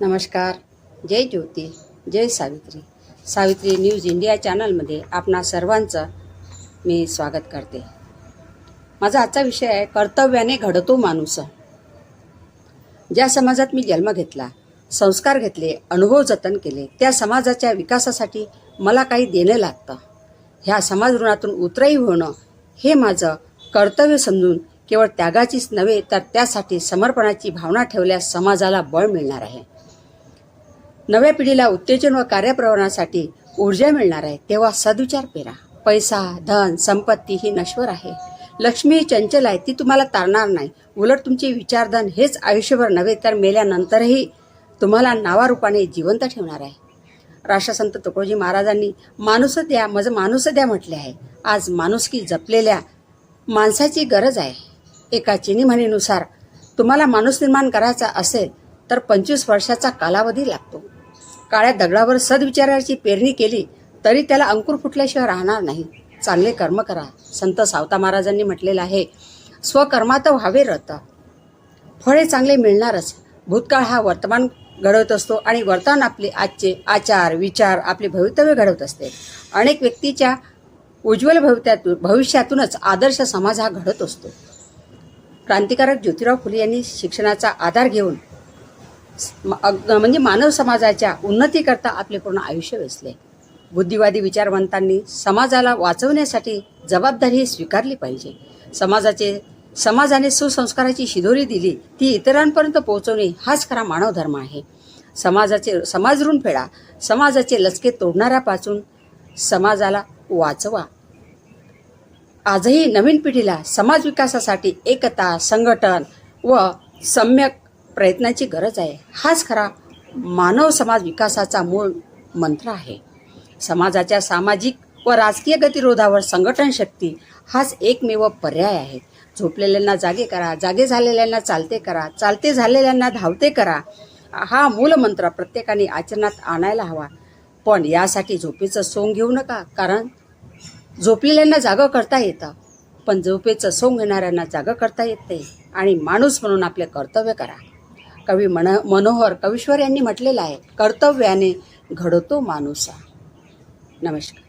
नमस्कार. जय ज्योती जय सावित्री. सावित्री न्यूज इंडिया चॅनलमध्ये आपणा सर्वांचं मी स्वागत करते. माझा आजचा विषय आहे कर्तव्याने घडतो माणूस. ज्या समाजात मी जन्म घेतला संस्कार घेतले अनुभव जतन केले त्या समाजाच्या विकासासाठी मला काही देणं लागतं. ह्या समाज ऋणातून उतराई होणं हे माझं कर्तव्य समजून केवळ त्यागाचीच नव्हे तर त्यासाठी समर्पणाची भावना ठेवल्यास समाजाला बळ मिळणार आहे. नव्या पिढीला उत्तेजन व कार्यप्रवणासाठी ऊर्जा मिळणार आहे तेव्हा सदविचार पेरा. पैसा धन संपत्ती ही नश्वर आहे. लक्ष्मी चंचल आहे ती तुम्हाला तारणार नाही. उलट तुमचे विचारधन हेच आयुष्यभर नव्हे तर मेल्यानंतरही तुम्हाला नावारूपाने जिवंत ठेवणार आहे. राष्ट्रसंत तुकडोजी महाराजांनी माणूस द्या मज माणूस द्या म्हटले आहे आज माणुसकी जपलेल्या माणसाची गरज आहे. एका चिनी म्हणीनुसार तुम्हाला माणूस निर्माण करायचा असेल तर पंचवीस वर्षाचा कालावधी लागतो. काळ्या दगडावर सद्विचाराची पेरणी केली तरी त्याला अंकुर फुटल्याशिवाय राहणार नाही. चांगले कर्म करा. संत सावता महाराजांनी म्हटलेलं आहे स्वकर्मात व्हावे रथ. फळे चांगले मिळणारच. भूतकाळ हा वर्तमान घडवत असतो आणि वर्तमान आपले आजचे आचार विचार आपले भवितव्य घडवत असते. अनेक व्यक्तीच्या उज्ज्वल भवित्यातून भविष्यातूनच आदर्श समाज हा घडत असतो. क्रांतिकारक ज्योतिराव फुले यांनी शिक्षणाचा आधार घेऊन म्हणजे मानव समाजाच्या उन्नतीकरता आपले पूर्ण आयुष्य वेचले. बुद्धिवादी विचारवंतांनी समाजाला वाचवण्यासाठी जबाबदारी स्वीकारली पाहिजे. समाजाचे समाजाने सुसंस्काराची शिदोरी दिली ती इतरांपर्यंत पोहोचवणे हाच खरा मानव धर्म आहे. समाजाचे समाज ऋण फेडा समाजाचे लचके तोडणाऱ्यापासून समाजाला वाचवा. आजही नवीन पिढीला समाज विकासासाठी एकता संघटन व सम्यक प्रयत्नाची गरज आहे. हाच खरा मानव समाज विकासाचा मूळ मंत्र आहे. समाजाच्या सामाजिक व राजकीय गतिरोधावर संघटन शक्ती हाच एकमेव पर्याय आहे. झोपलेल्यांना जागे करा जागे झालेल्यांना चालते करा चालते झालेल्यांना धावते करा हा मूलमंत्र प्रत्येकाने आचरणात आणायला हवा. पण यासाठी झोपेचं सोंग घेऊ नका कारण झोपलेल्यांना जागं करता येतं. पण झोपेचं सोंग घेणाऱ्यांना जागं करता येत नाही. आणि माणूस म्हणून आपले कर्तव्य करा. कवी मन मनोहर कवीश्वर यांनी म्हटलेलं आहे कर्तव्याने घडतो माणूसा नमस्कार.